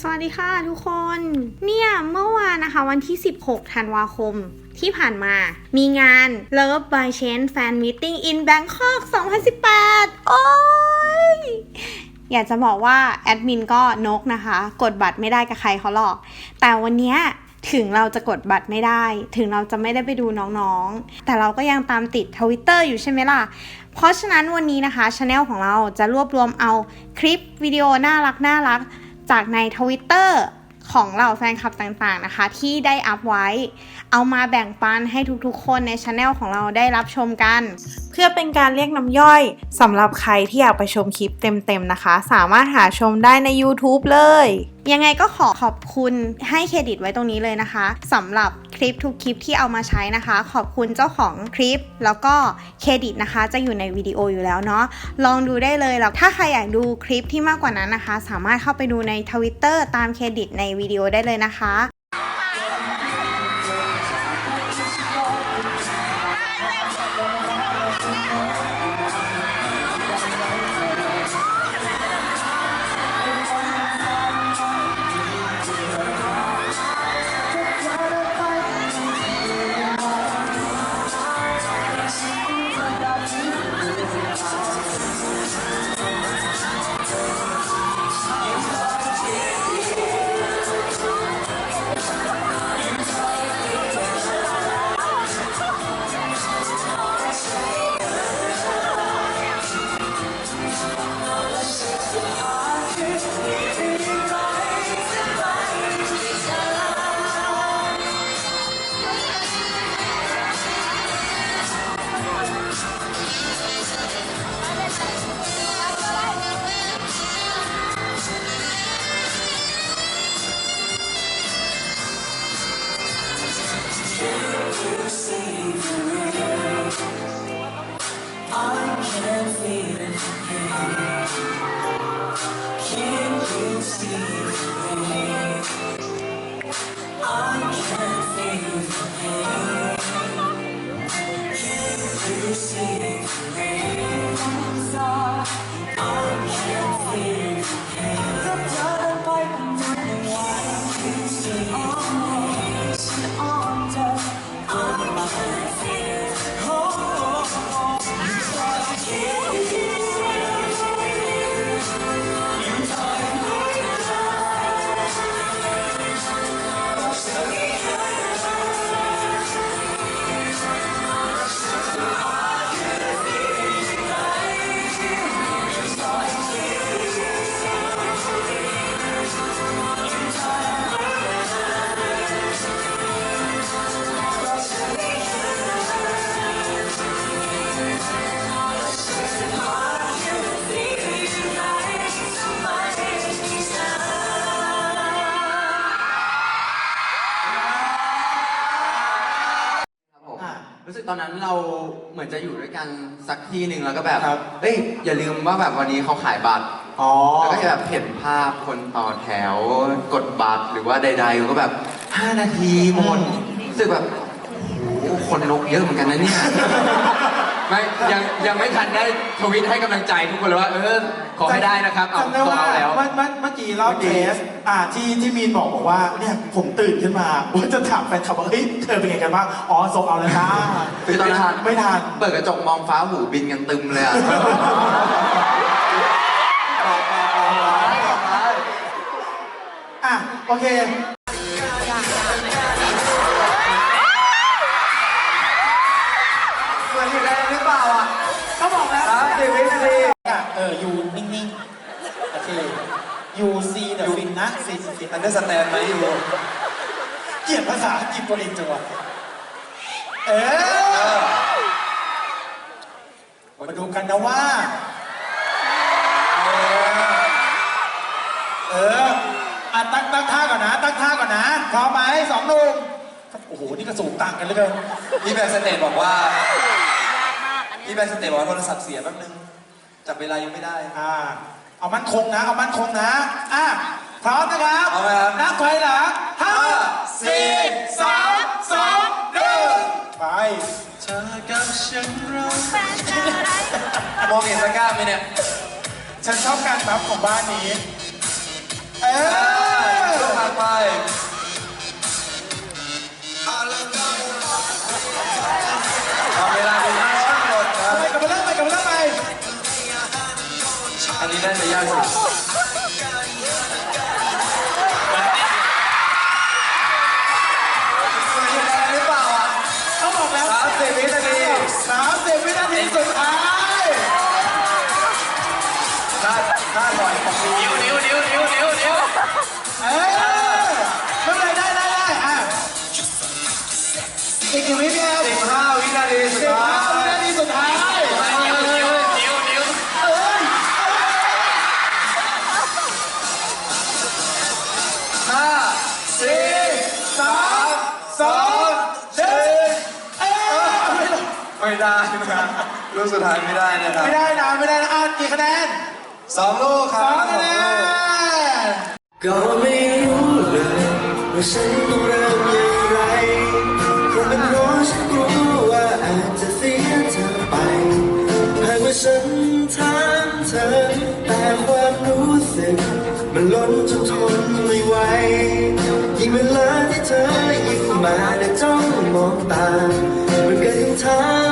สวัสดีค่ะทุกคน เนี่ยเมื่อวานนะคะวันที่ 16 ธันวาคมที่ผ่านมา มีงาน Love by Chance Fan Meeting in Bangkok 2018 โอ้ย อยากจะบอกว่าแอดมินก็นกนะคะ กดบัตรไม่ได้กับใครเขาหรอก แต่วันเนี้ยถึงเราจะกดบัตรไม่ได้ ถึงเราจะไม่ได้ไปดูน้องๆ แต่เราก็ยังตามติดทวิตเตอร์อยู่ใช่ไหมล่ะ เพราะฉะนั้นวันนี้นะคะช anel ของเราจะรวบรวมเอาคลิปวิดีโอน่ารักน่ารัก จากในทวิตเตอร์ของเหล่าแฟนคลับต่างๆนะคะ ที่ได้อัพไว้ เอามาแบ่งปันให้ทุกๆ คนในช anel ของเราได้รับชมกัน เพื่อเป็นการเรียกน้ำย่อยสำหรับใครที่อยากไปชมคลิปเต็มๆนะคะ สามารถหาชมได้ใน YouTube เลย ยังไงก็ขอขอบคุณให้เครดิตไว้ตรงนี้เลยนะคะสำหรับค ลิปทุกคลิปที่เอามาใช้นะคะ ขอบคุณเจ้าของคลิป แล้วก็เครดิตนะคะ จะอยู่ในวิดีโออยู่แล้วเนาะลองดูได้เลยแล้วถ้าใครอยากดูคลิปที่มากกว่านั้นนะคะ สามารถเข้าไปดูในทวิตเตอร์ตามเครดิตในวิดีโอได้เลยนะคะ อนนั้นเราเหมือนจะอยู่ด้วยกันสักที่หนึ่งแล้วก็แบบครับ เอ้ยอย่าลืมว่าแบบวันนี้เขาขายบัตรอ๋อ แล้วก็จะแบบเห็นภาพคนต่อแถวกดบัตรหรือว่าใดๆก็แบบ 5 นาทีหมดรู้สึกแบบโอ้โหคนนกเยอะเหมือนกันนะเนี่ย ไม่ยังยังไม่ทันได้ทวิตให้กำลังใจทุกคนเลยว่า เออ ขอให้ได้นะครับ เอาจำได้ตัวว่าเอาแล้ว เมื่อเมื่อเมื่อกี้รอบเทสอ่าที่ที่มีนบอกบอกว่าเนี่ยผมตื่นขึ้นมาว่าจะถามแฟนคลับว่าเฮ้ยเธอเป็นไงกันบ้างอ๋อส่งเอาแล้วนะคือตอนนั้น ไม่ทัน เปิดกระจกมองฟ้าหูบินกันตึมเลยอะอะ โอเค ซีซีอันนี้สแตนไหมอยู่เกลียดภาษาอังกฤษตัวเองจังวะเออมาดูกันนะว่า เอออะตั้งตั้งท่าก่อนนะ ตั้งท่าก่อนนะพร้อมไหมสองหนุ่มโอ้โห นี่ก็สูงต่างกันเหลยเกินพี่แบงค์สเตทบอกว่า พี่แบงค์สเตทบอกว่าโทรศัพท์เสียแป๊บนึงจับเวลายังไม่ได้ อ่า เอามันคงนะ เอามันคงนะ อะ พร้อมนะครับพร้อมครับนับถอยหลังห้าสี่สามสองหนึ่งไปเธอกับฉันเรามองเห็นตะกร้าไหมเนี่ยฉันชอบการบัฟของบ้านนี้ เออก็ผ่านไปเวลาดีมากช่างหมดครับไปกับเรื่องไปกับเงไปอันนี้ได้จะยากสุด ลูกสุดท้ายไม่ได้นะครับไม่ได้นะไม่ได้นะอะกี่คะแนนสองลูกคสรัอบงคะแนนก็ไม่รู้เลยว่าฉันต้องเริ่มอย่างไรคงเป็นเพราะฉันกลัวว่าอาจจะเสียเธอไปหากว่าฉันถามเธอแต่ความรู้สึก มันล้นจนทนไม่ไหวยิ่งเวลาที่เธอยิ้มมาและจ้องมองตา มันเกิดคำถาม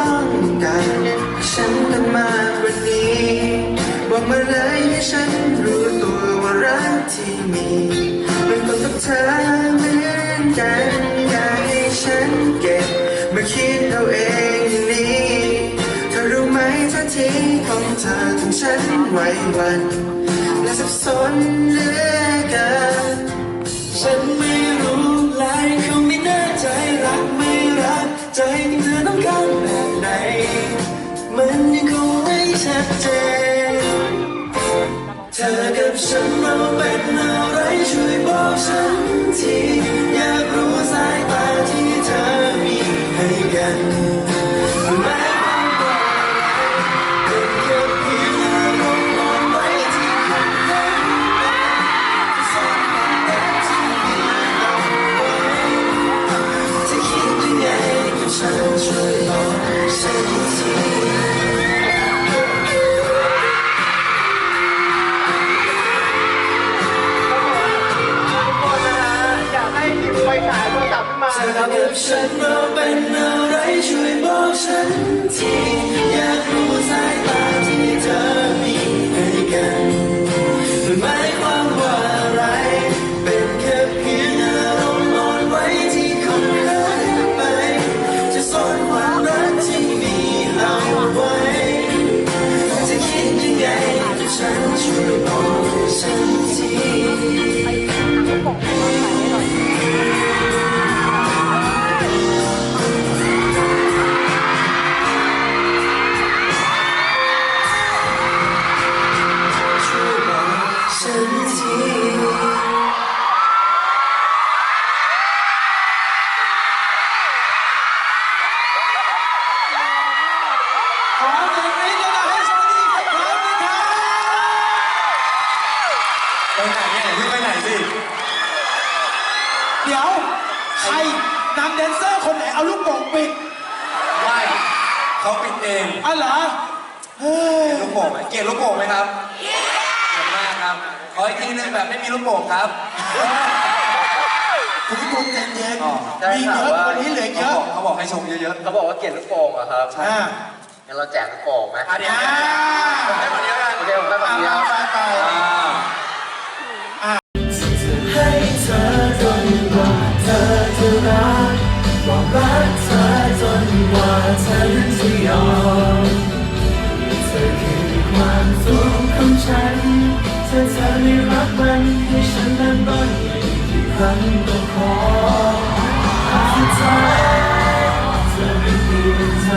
ต้องการฉันต้องมากกว่านี้บอกมาเลยให้ฉันรู้ตัวว่ารักที่มีมันต้องเธอเหมือนกันอยากให้ฉันเก็บมาคิดเอาเองอย่างนี้เธอรู้ไหมท่าทีของเธอทำฉันไหวหวันและสับสนเหลือเกินฉันไม่รู้เลยเขาไม่แน่ใจรักไม่รักใจ ชัดเจนเธอกับฉันเราเป็นอะไรช่วยบอกฉันทีอยากรู้สายตาที่เธอมีให้กัน โป่งไหมเกลียดลูกโป่งไหมครับเกลียดมากครับ ขออีกทีหนึงแบบไม่มีลูกโป่งครับ คุณพี่กุ้งใจเย็นอ๋อมีเยอะวันนี้เหลือเยอะเขาบอกให้ชมเยอะเขาบอกว่าเกลียดลูกโป่งเหรอะครับอ่างั้นเราแจกลูกโป่งไหมๆอะเดี๋ยว อ่าให้คนเดียวกันโอเคผมไปแบบเดียวไปไป อ่า ให้เธอจนกว่าเธอจะรักบอกรักเธอจนกว่าเธอนั้นจะยอมเธอ ความสุขของฉันถ้าเธอไม่รักมันให้ฉันเริ่มต้นอีกครั้งก็ขอสุดท้ายเธอไม่เปลี่ยนใจ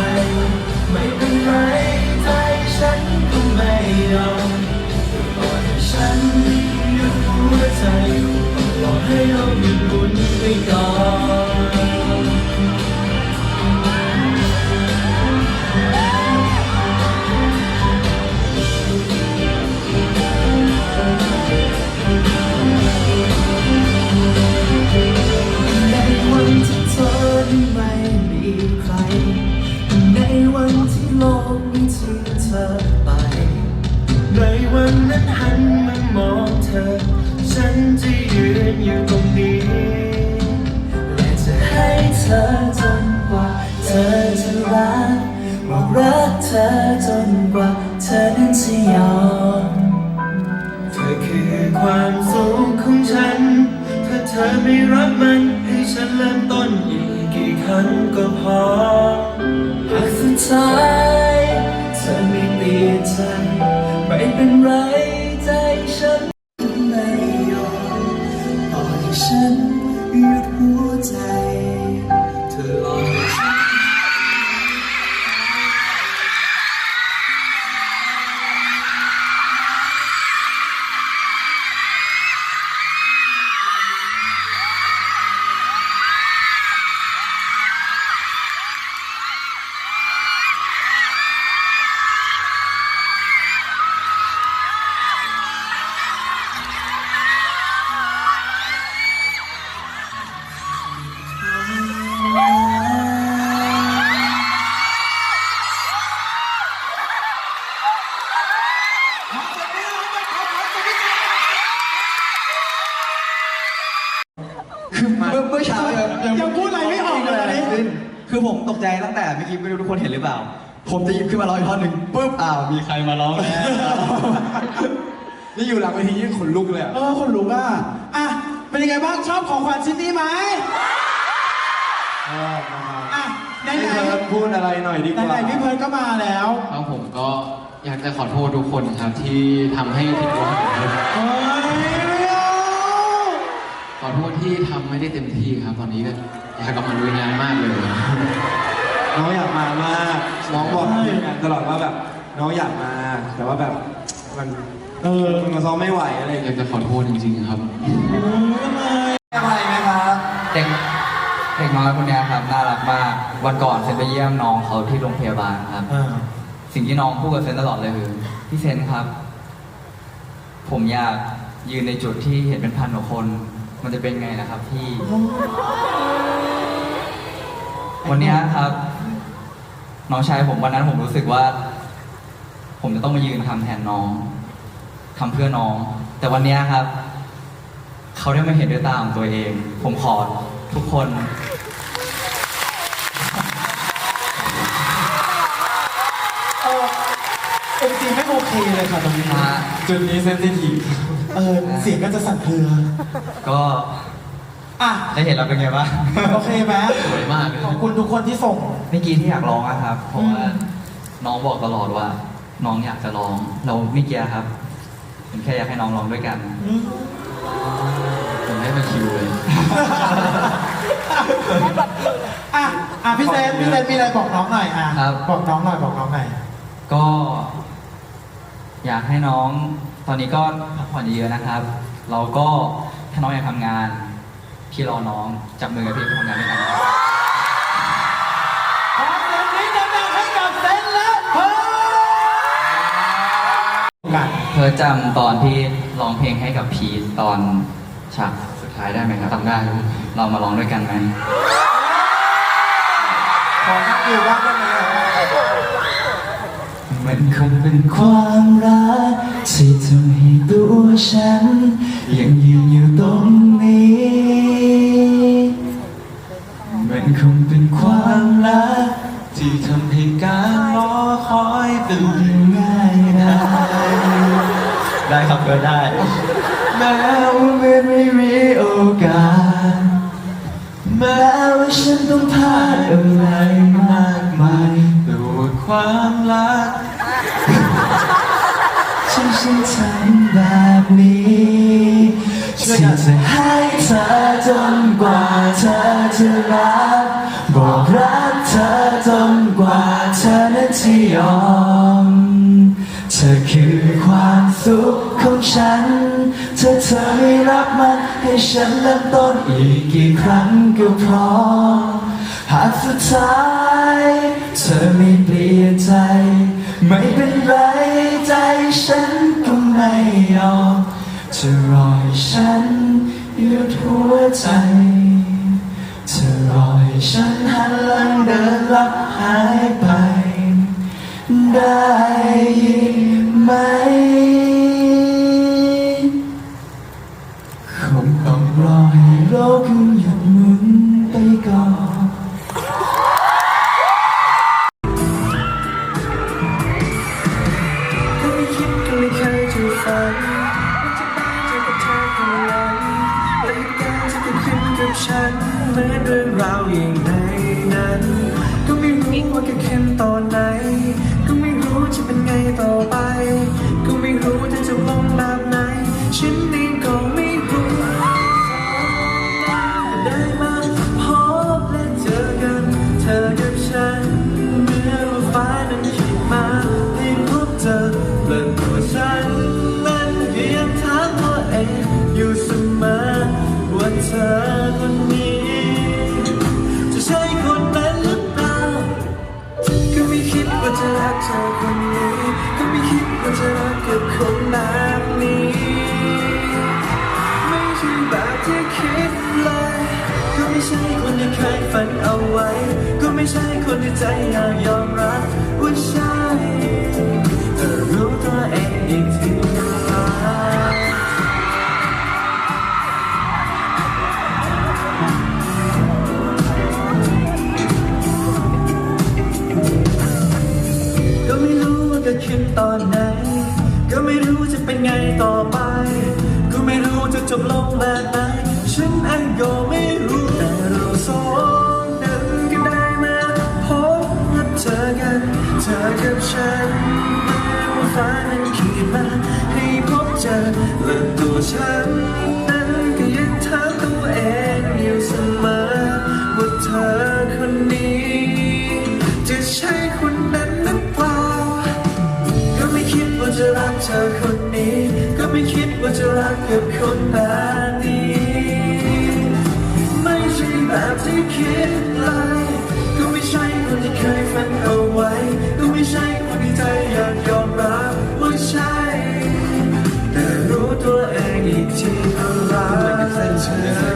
ไม่เป็นไรใจฉันก็ไม่ยอมตอนฉันหยุดหัวใจบอกให้เราหยุดหมุนไปก่อน ความสุขของฉัน ถ้าเธอไม่รับมัน ให้ฉันเริ่มต้นอีกกี่ครั้งก็พอหากสุดท้าย ผมจะหยิบขึ้นมาร้องอีกท่อนหนึ่งปุ๊บอ้าวมีใครมาร้องแล้วนี่อยู่หลังเวทีนี่ขนลุกเลยเออขนลุกอะอะเป็นยังไงบ้างชอบของขวัญชิ้นนี้ไหมชอบอะไหนไหนพี่เพิร์ดพูดอะไรหน่อยดีกไหนว่า ไหนพี่เพิร์ดก็มาแล้ว ครับผมก็อยากจะขอโทษทุกคนครับที่ทำให้ผิดหวังเฮ้ยไม่เอาขอโทษที่ทำไม่ได้เต็มที่ครับ ตอนนี้ก็อยากกลับมาลุยงานมากเลย น้องอยากมามากน้องบอกทีมงานตลอดว่าแบบน้องอยากมา แต่ว่าแบบมันเออมันมาซ้อมไม่ไหวอะไรอย่างอเงี้ยายกจะขอโทษจริงๆครับอะไรไหมครับเด็กเด็กน้อยคนเนี้ยครับน่ารักมากวันก่อนเซนไปเยี่ยมน้องเขาที่โรงพยาบาลครับ อ่าสิ่งที่น้องพูดกับเซนตลอดเลยคือพี่เซนครับ ผมอยากยืนในจุดที่เห็นเป็นพันกว่าคน มันจะเป็นไงนะครับพี่ วันเนี้ยครับ น้องชายผมวันนั้นผมรู้สึกว่า ผมจะต้องมายืนทำแทนน้องทำเพื่อน้อง แต่วันเนี้ยครับ เขาได้มาเห็นด้วยตาของตัวเอง ผมขอทุกคน เออเอ็มซีไม่โอเคเลยค่ะตรงนี้นะฮะ จุดนี้เซนซิทีฟเออเสียงก็จะสั่นเครือ ก็อะได้เห็นเราเป็นไงบ้าง โอเคไหมสวยมากเลย ขอบคุณทุกคนที่ส่งเมื่อกี้ที่อยากร้องอะครับ เพราะว่าน้องบอกตลอดว่า น้องอยากจะร้อง เราไม่เกียร์ครับผมแค่อยากให้น้องร้องด้วยกันผมให้มาคิวเลยอะอะพี่เซนพี่เซนมีอะไรบอกน้องหน่อยอะครับ บอกน้องหน่อยบอกน้องหน่อยก็ อยากให้น้อง ตอนนี้ก็พักผ่อนเยอะๆนะครับ เราก็ถ้าน้องอยากทำงาน พี่รอน้องจับมือกับพี่ไปทำงานด้วยกัน เพื่อจำตอนที่ร้องเพลงให้กับพีทตอนฉากสุดท้ายได้ไหมครับจำได้ครับเรามาร้องด้วยกันไหมขอนั่งอยู่บ้างได้ไหมมันคงเป็นความรักที่ทำให้ตัวฉัน ยังยืนอยู่ตรงนี้ มันคงเป็นความรักที่ทำให้การรอคอยเป็น ได้ครับเพื่อได้ แม้ว่ามันไม่มีโอกาส แม้ว่าฉันต้องพลาดอะไรมากมายตัวความรักฉันฉันทำแบบนี้ที่จะให้เธอจนกว่าเธอจะรักบอก ฉัน เธอเธอไม่รับมันให้ฉันเริ่มต้นอีกกี่ครั้งก็พอหากสุดท้าย เธอไม่เปลี่ยนใจ ไม่เป็นไรใจฉันก็ไม่ยอมจะรอให้ฉันหยุดหัวใจเธอรอให้ฉันหันหลังเดินลับหายไป ได้ยินไหม ให้โลกคุณหยุดหมุนไปก่อน อคนนี้ จะใช่คนนั้นหรือเปล่า ก็ไม่คิดว่าจะรักเธอคนนี้ ก็ไม่คิดว่าจะรักกับคนแบบนี้ ไม่ใช่แบบที่คิดเลย ก็ไม่ใช่คนที่เคยฝันเอาไว้ ก็ไม่ใช่คนที่ใจอยากยอมรับว่าใช่แต่รู้ตัวเองอีกที รู้ว่าจะคิดตอนไหน ก็ไม่รู้จะเป็นไงต่อไป ก็ไม่รู้จะจบลงแบบไหน ฉันเองก็ไม่รู้ แต่เราสองนั้นก็ได้มาพบมาเจอกัน เธอกับฉันแม้ว่าฟ้านั้นขีดมาให้พบเจอและตัวฉัน ว่าจะรักกับคนแบบนี้ไม่ใช่แบบที่คิดเลยก็ไม่ใช่คนที่เคยฝันเอาไว้ ก็ไม่ใช่คนที่ใจอยากยอมรับว่าใช่ แต่รู้ตัวเองอีกทีก็รักเธอฉันเธอ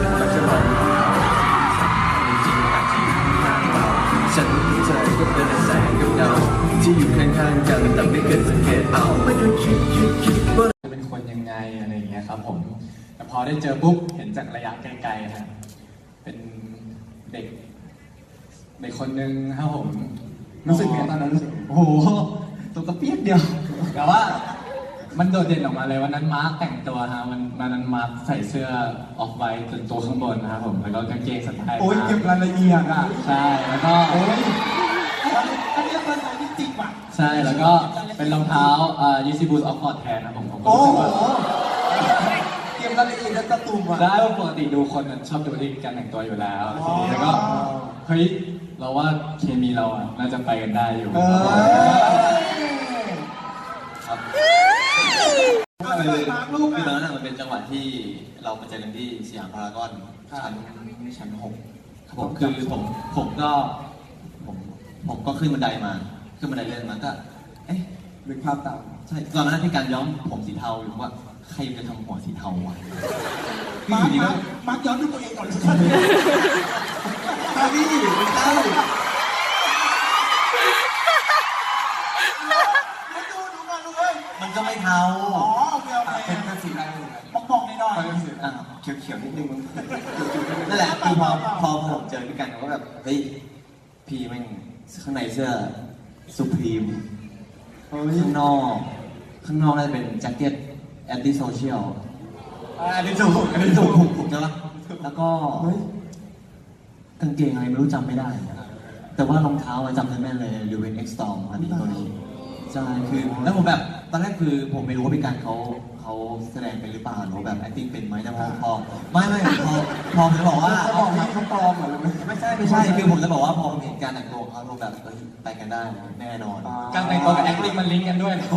ก็เป็นแสงกับเงาที่อยู่ข้างๆกันแต่ไม่เคยสังเกตเอาไม่เคยคิดคิดคิด ได้เจอปุ๊บเห็นจากระยะไกลๆฮะเป็นเด็กเด็กคนหนึ่งครับผมรู้สึกไงตอนนั้นรู้สึกโอ้โหตัวกระเปียกเดียวแต่ว่ามันโดดเด่นออกมาเลยวันนั้นมาร์คแต่งตัวฮะมันวันนั้นมาร์คใส่เสื้อออฟไวท์จนตัวข้างบนนะครับผมแล้วก็กางเกงสไตล์โอ้ยมาร์คเก็บรายละเอียดอะใช่แล้วก็โอ้ยอันนี้ภาษาที่จิกว่ะใช่แล้วก็เป็นรองเท้าอ่ายูซีบูสออฟฟอร์ดแทนนะผมผมก็โอ้รู้สึกโหว่าเก็บรายละเอียดและตะตุ่มอะได้ว่าปกติดูคนชอบดูที่การแต่งตัวอยู่แล้วทีนี้แล้วก็เฮ้ยเราว่าเคมีเราอะน่าจะไปกันได้อยู่เออครับคือคือตอนนั้นนะมันเป็นจังหวะที่เรามาเจอกันที่สยามพารากอนชั้นชั้นหกครับผมคือผมผมก็ผมผมก็ขึ้นบันไดมา ขึ้นบันไดเลื่อนมาก็ เอ๊ะ นึกภาพตาม ใช่ตอนนั้นเป็นการย้อมผมสีเทาอยู่ว่า ใครจะทำหัวสีเทาวะคืออยู่ดีก็มาร์คย้อนดูตัวเองก่อนเลยมาพี่ไม่ใช่มาดูดูมาดูเว้ยมันก็ไม่เทาอ๋อโอเคโอเคเป็นเป็นสีอะไรเหมือนกันบอกบอกหน่อยหน่อยเป็นสีอะเขียวเขียวๆนิดนึงมึงนั่นแหละคือพอพอพอผมเจอด้วยกันก็แบบเฮ้ยพี่แม่งข้างในเสื้อสุพรีมข้างนอกข้างนอกน่าจะเป็นแจ็คเก็ต แอนตี้โซเชียลอันนี้ถูกอันนี้ถูถูกกถูกใช่ปะแล้วก็กางเกงอะไรไม่รู้จำไม่ได้นะแต่ว่ารองเท้าอะจำได้แม่นเลยลิเวนเอ็กซ์ตองอันนี้ตัวนี้ใช่คือแล้วผมแบบตอนแรกคือผมไม่รู้ว่าพี่การเขาเขาแสดงเป็นหรือเปล่าหรือว่าแบบ acting เป็นไหมแต่พอพอไม่ไม่พอพอผมบอกว่าเขาบอกมาเขาปลอมเหรอหรือไม่ไม่ใช่ไม่ใช่คือผมจะบอกว่าพอผมเห็นการแต่งตัวของเขาผมแบบเอ้ยไปกันได้แน่นอน การแต่งตัวกับ acting มันลิงก์กันด้วยนะ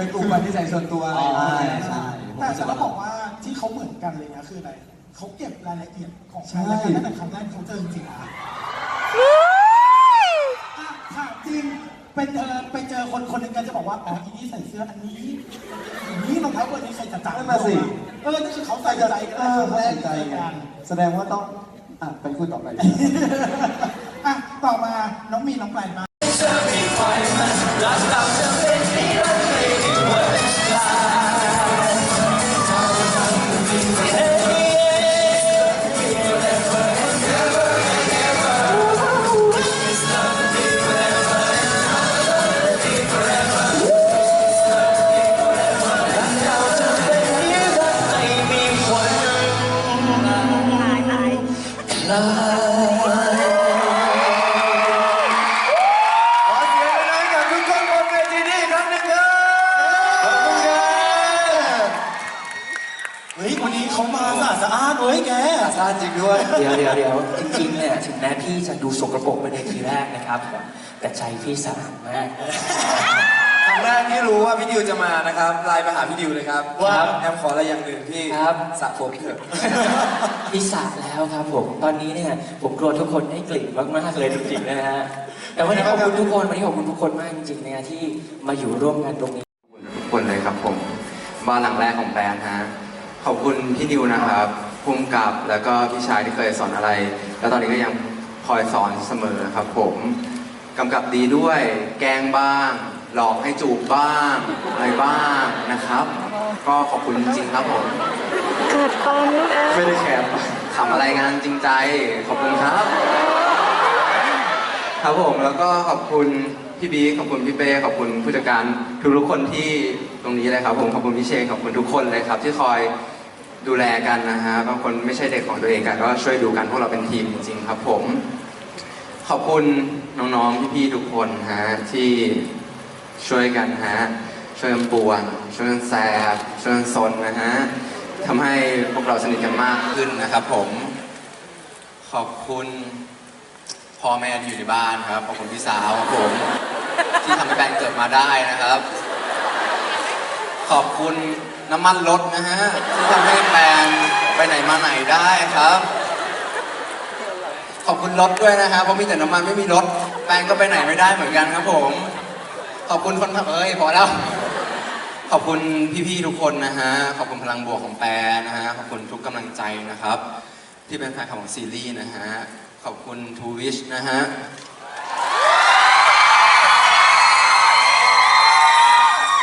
เป็นอุปนิสัยส่วนตัวอะไรอ๋อใช่ใช่ผมแต่รู้สึแต่กเขาว่าบอกว่าที่เขาเหมือนกันเลยนะคืออะไรเขาเก็บรายละเอียดของใช่ กันและกันตั้งแต่ครั้งแรกเขาเจอจริงๆอะอะถามจริงเป็นเออไปเจอคนคนหนึ่งกันจะบอกว่าอ๋ออีนี่ใส่เสื้ออันนี้อย่างนี้รองเท้าเบอร์นี้ใครจะจับนั่นน่ะสิ เออนี่คือเขาใส่ใจกันเอแล้วอครั้งแรกเข้าใจเจอไงกัน แสดงว่าต้องอะไปคุยต่อไป อะ ต่อมา น้องมีนน้องแปลนมา สะอาดสะอ้านเว้ยแกอาซาจริงด้วย เดี๋ยวเดี๋ยวเดี๋ยวจริงๆเนี่ยถึงแม้พี่จะดูสกปรกไปในทีแรกนะครับ แต่ใจพี่สะอาดมาก ครั้งแรกที่รู้ว่าพี่ดิวจะมานะครับไลน์ไปหาพี่ดิวเลยครับว่า แอมขออะไรอย่างหนึ่งพี่ครับ สระผมเถอะ พี่สระแล้วครับผม ตอนนี้เนี่ยผมกลัวทุกคนให้กลิ่นมากๆเลยจริงๆนะฮะแต่วันนี้ขอบคุณทุกคนวันนี้ขอบคุณทุกคนมากจริงๆนะที่มาอยู่ร่วมงานตรงนี้ทุกคนเลยครับผม บ้านหลังแรกของแปนฮะ ขอบคุณพี่ดิวนะครับภูมิกับแล้วก็พี่ชายที่เคยสอนอะไร แล้วตอนนี้ก็ยังคอยสอนเสมอครับผมกำกับดีด้วย แกล้งบ้าง หลอกให้จูบบ้างอะไรบ้างนะครับ ก็ขอบคุณจริงๆครับผมเกิดตอนนู้นเองไม่ได้แคร์ทำอะไรงานจริงใจ ขอบคุณครับ ครับผมแล้วก็ขอบคุณ พี่บีขอบคุณพี่เป้ขอบคุณผู้จัดการทุกๆคนที่ตรงนี้เลยครับผมขอบคุณพี่เชนขอบคุณทุกคนเลยครับ ที่คอยดูแลกันนะฮะบางคนไม่ใช่เด็กของตัวเองกันก็ช่วยดูกันพวกเราเป็นทีมจริงๆครับผม ขอบคุณน้องๆพี่ๆทุกคนฮะที่ช่วยกันฮะช่วยกันปวนช่วยกันแซบช่วยกันซนนะฮะทำให้พวกเราสนิทกันมากขึ้นนะครับผม ขอบคุณพ่อแม่ที่อยู่ในบ้านครับ ขอบคุณพี่สาวครับผม ที่ทำให้แบรนด์เกิดมาได้นะครับ ขอบคุณน้ำมันรถนะฮะที่ทำให้แบรนด์ไปไหนมาไหนได้ครับ ขอบคุณรถด้วยนะครับเพราะมีแต่น้ำมันไม่มีรถแบรนด์ก็ไปไหนไม่ได้เหมือนกันครับผม ขอบคุณคนขับเอ้ยพอแล้วขอบคุณพี่ๆทุกคนนะฮะ ขอบคุณพลังบวกของแปรนะฮะ ขอบคุณทุกกำลังใจนะครับ ที่เป็นแฟนคลับของซีรีส์นะฮะ ขอบคุณทูวิชนะฮะ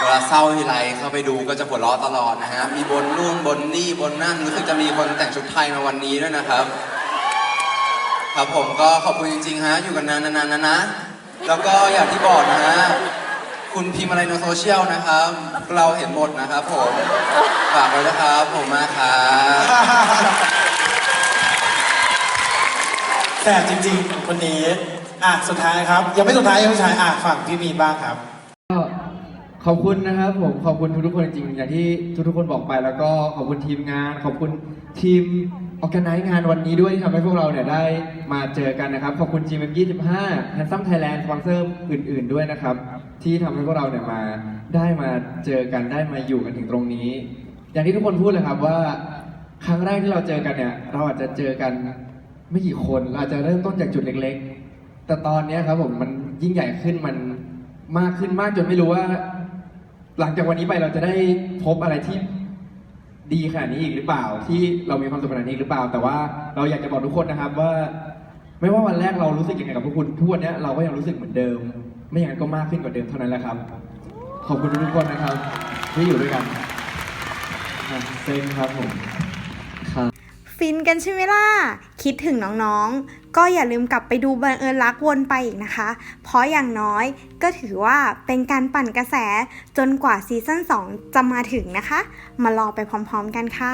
วลาเศร้าทีไรเข้าไปดูก็จะหัวเราะตลอดนะฮะ มีบนนู่นบนนี่บนนั่นรู้สึกจะมีคนแต่งชุดไทยมาวันนี้ด้วยนะครับ ครับผมก็ขอบคุณจริงๆฮะ อยู่กันนานๆนะนะ แล้วก็อย่างที่บอกนะฮะ คุณพิมพ์อะไรในโซเชียลนะครับ เราเห็นหมดนะครับผม ฝากไว้นะครับ ผมมากครับแสบจริงๆ วันนี้ อะ สุดท้ายครับ ยังไม่สุดท้ายยังไม่สุดท้าย อะ ฝั่งพี่มีนบ้างครับ ขอบคุณนะครับผมขอบคุณทุกๆคนจริงๆอย่างที่ทุกๆคนบอกไปแล้วก็ขอบคุณทีมงาน ขอบคุณทีมออแกไนซ์งานวันนี้ด้วยที่ทำให้พวกเราเนี่ยได้มาเจอกันนะครับ ขอบคุณ GM25 Handsome Thailand สปอนเซอร์อื่น ๆด้วยนะครับ ที่ทำให้พวกเราเนี่ยมาได้มาเจอกันได้มาอยู่กันถึงตรงนี้ อย่างที่ทุกคนพูดเลยครับว่า ครั้งแรกที่เราเจอกันเนี่ย เราอาจจะเจอกันไม่กี่คนเราอาจจะเริ่มต้นจากจุดเล็ก ๆ แต่ตอนเนี้ยครับผมมันยิ่งใหญ่ขึ้นมันมากขึ้นมากจนไม่รู้ว่า หลังจากวันนี้ไปเราจะได้พบอะไรที่ดีขนาดนี้อีกหรือเปล่า ที่เรามีความสุขขนาดนี้อีกหรือเปล่า แต่ว่าเราอยากจะบอกทุกคนนะครับว่า ไม่ว่าวันแรกเรารู้สึกยังไงกับพวกคุณทุกวันเนี้ยเราก็ยังรู้สึกเหมือนเดิม ไม่อย่างนั้นก็มากขึ้นกว่าเดิมเท่านั้นแหละครับ ขอบคุณทุกคนนะครับ ที่อยู่ด้วยกันเซนครับผม ฟินกันใช่ไหมล่ะ คิดถึงน้องๆ ก็อย่าลืมกลับไปดูบังเอิญรักวนไปอีกนะคะ เพราะอย่างน้อยก็ถือว่าเป็นการปั่นกระแสจนกว่าซีซั่น2 จะมาถึงนะคะ มารอไปพร้อมๆกันค่ะ